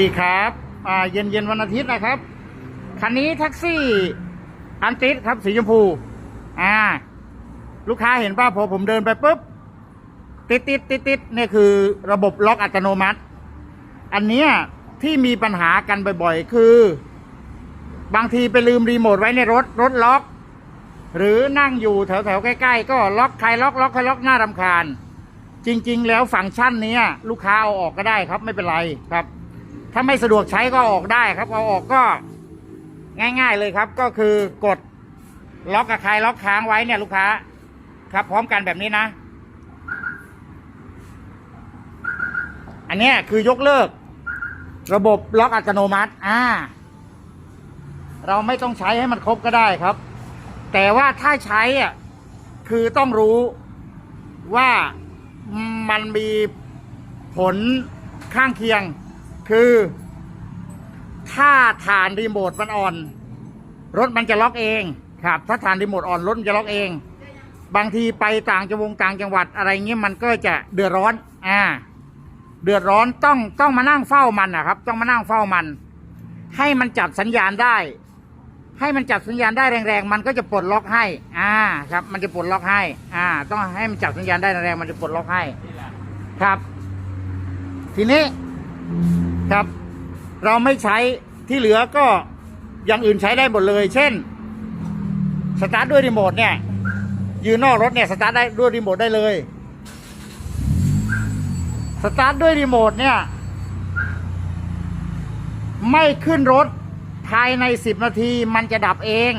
ดีครับอ่าเย็นเย็นวันอาทิตย์นะครับ คันนี้แท็กซี่อันติสครับสีชมพูอ่าลูกค้าเห็นป่ะพอผมเดินไปปุ๊บ ติดติดติดติดเนี่ยคือระบบล็อกอัตโนมัติ อันเนี้ยที่มีปัญหากันบ่อยๆ คือ บางทีไปลืมรีโมทไว้ในรถรถล็อก หรือนั่งอยู่แถวๆ ใกล้ๆ ก็ล็อกใครล็อกล็อกใครล็อกหน้ารำคาญ จริง ๆ แล้วฟังก์ชันนี้ลูกค้าเอาออกก็ได้ครับไม่เป็นไรครับ ถ้าไม่สะดวกใช้ก็ออกได้ครับเอาออกก็ง่าย ๆเลยครับ ก็คือกดล็อกกับใครล็อกค้างไว้เนี่ยลูกค้า ครับ พร้อมกันแบบนี้นะ อันนี้คือยกเลิก ระบบล็อกอัตโนมัติ อ่า เราไม่ต้องใช้ให้มันครบก็ได้ครับ แต่ว่าถ้าใช้อะคือต้องรู้ว่ามันมีผลข้างเคียง คือ ถ้าฐานรีโมทมันอ่อน รถมันจะล็อกเองครับ ถ้าฐานรีโมทอ่อนรถมันจะล็อกเอง บางทีไปต่างจังหวงต่างจังหวัดอะไรเงี้ยมันก็จะเดือดร้อนอ่าเดือดร้อนต้องต้องมานั่งเฝ้ามันนะครับ ต้องมานั่งเฝ้ามัน ให้มันจับสัญญาณได้ ให้มันจับสัญญาณได้แรงๆ มันก็จะปลดล็อกให้ อ่า ครับ มันจะปลดล็อกให้ อ่า ต้องให้มันจับสัญญาณได้แรงๆมันจะปลดล็อกให้ ครับ ทีนี้ ครับ เราไม่ใช้ที่เหลือก็อย่างอื่นใช้ได้หมดเลย เช่นสตาร์ทด้วยรีโมทเนี่ยยืนนอกรถเนี่ยสตาร์ทได้ด้วยรีโมทได้เลยสตาร์ทด้วยรีโมทเนี่ย ไม่ขึ้นรถภายในสิบนาทีมันจะดับเอง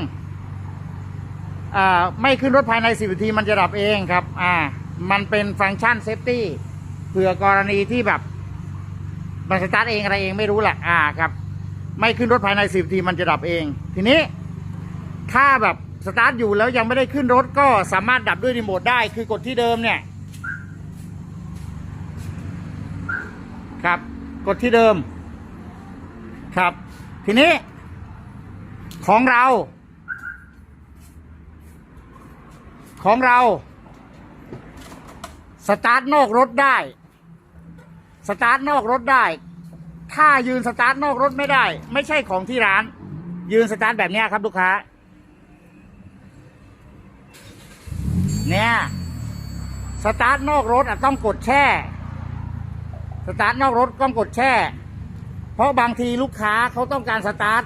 อ่าไม่ขึ้นรถภายในสิบนาทีมันจะดับเองครับ อ่า มันเป็นฟังก์ชันเซฟตี้เผื่อกรณีที่แบบ มันสตาร์ทเองอะไรเองไม่รู้แหละอ่าครับไม่ขึ้นรถภายในสิบทีมันจะดับเอง ทีนี้ ถ้าแบบสตาร์ทอยู่แล้วยังไม่ได้ขึ้นรถก็สามารถดับด้วยรีโมทได้คือกดที่เดิมเนี่ยครับกดที่เดิม ครับ ทีนี้ ของเรา ของเรา สตาร์ทนอกรถได้ สตาร์ทนอกรถได้ ถ้ายืนสตาร์ทนอกรถไม่ได้ ไม่ใช่ของที่ร้าน ยืนสตาร์ทแบบนี้ครับลูกค้า เนี่ยสตาร์ทนอกรถอะต้องกดแช่ สตาร์ทนอกรถต้องกดแช่ เพราะบางทีลูกค้าเขาต้องการสตาร์ท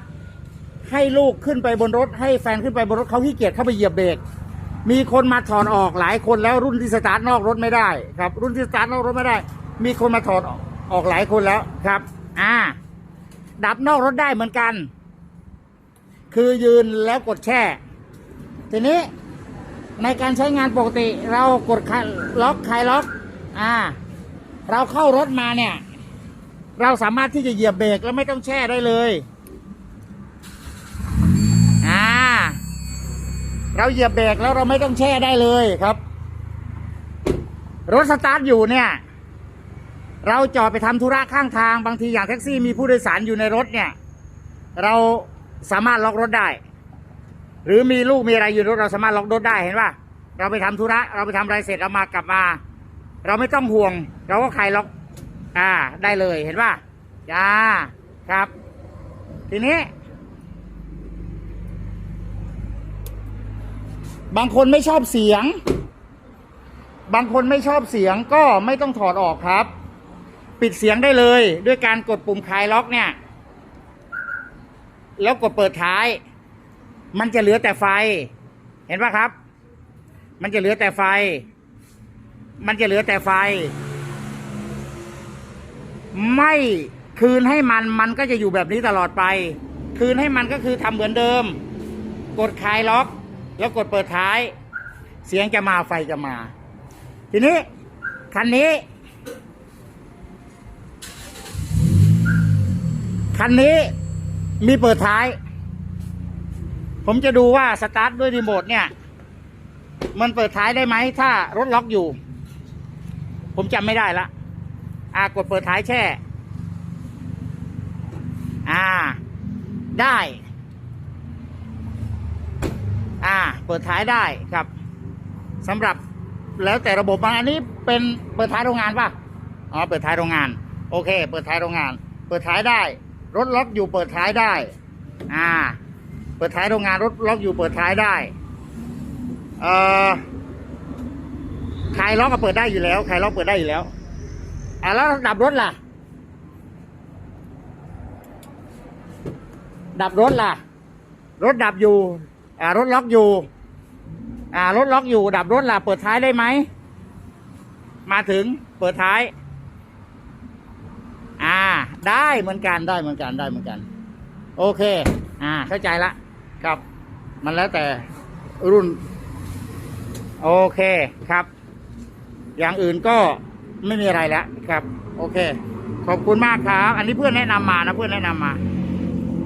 ให้ลูกขึ้นไปบนรถ ให้แฟนขึ้นไปบนรถเขาขี้เกียจเข้าไปเหยียบเบรกมีคนมาถอดออกหลายคนแล้วรุ่นที่สตาร์ทนอกรถไม่ได้ ครับ รุ่นที่สตาร์ทนอกรถไม่ได้ มีคนมาถอดออกหลายคนแล้วครับ อ่า ดับนอกรถได้เหมือนกัน คือยืนแล้วกดแช่ ทีนี้ในการใช้งานปกติ เรากดล็อกคลายล็อก อ่า เราเข้ารถมาเนี่ย เราสามารถที่จะเหยียบเบรกแล้วไม่ต้องแช่ได้เลย อ่า เราเหยียบเบรกแล้วเราไม่ต้องแช่ได้เลยครับ รถสตาร์ทอยู่เนี่ย เราจอดไปทำธุระข้างทางบางทีอย่างแท็กซี่มีผู้โดยสารอยู่ในรถเนี่ย เราสามารถล็อกรถได้ หรือมีลูกมีอะไรอยู่รถเราสามารถล็อกรถได้เห็นป่ะเราไปทำธุระ เราไปทำอะไรเสร็จเรามากลับมา เราไม่ต้องห่วง เราก็คลายล็อก อ่า ได้เลยเห็นป่ะจ้าครับ ทีนี้ บางคนไม่ชอบเสียง บางคนไม่ชอบเสียงก็ไม่ต้องถอดออกครับ ปิดเสียงได้เลย ด้วยการกดปุ่มคลายล็อกเนี่ย แล้วกดเปิดท้าย มันจะเหลือแต่ไฟ เห็นป่ะครับ มันจะเหลือแต่ไฟ มันจะเหลือแต่ไฟ ไม่คืนให้มันมันก็จะอยู่แบบนี้ตลอดไป คืนให้มันก็คือทำเหมือนเดิม กดคลายล็อก แล้วกดเปิดท้าย เสียงจะมาไฟจะมา ทีนี้คันนี้ คันนี้มีเปิดท้าย ผมจะดูว่าสตาร์ทด้วยรีโมทเนี่ย มันเปิดท้ายได้ไหม ถ้ารถล็อกอยู่ ผมจำไม่ได้ละอ่ากดเปิดท้ายแช่ อ่า ได้ อ่า เปิดท้ายได้ครับสำหรับแล้วแต่ระบบบางอันนี้เป็นเปิดท้ายโรงงานป่ะ อ๋อ เปิดท้ายโรงงาน โอเค เปิดท้ายโรงงาน เปิดท้ายได้ รถล็อกอยู่เปิดท้ายได้ อ่า เปิดท้ายโรงงานรถล็อกอยู่เปิดท้ายได้ เอ่อคลายล็อกก็เปิดได้อยู่แล้วคลายล็อกเปิดได้อยู่แล้ว อ่าแล้วดับรถล่ะ ดับรถล่ะ รถดับอยู่ อ่า รถล็อกอยู่ อ่า รถล็อกอยู่ ดับรถล่ะ เปิดท้ายได้ไหม มาถึง เปิดท้าย ได้เหมือนกันได้เหมือนกันได้เหมือนกัน โอเค อ่า เข้าใจละครับ มันแล้วแต่รุ่น โอเคครับ อย่างอื่นก็ไม่มีอะไรแล้วครับ โอเค ขอบคุณมากครับ อันนี้เพื่อนแนะนำมานะเพื่อนแนะนำมา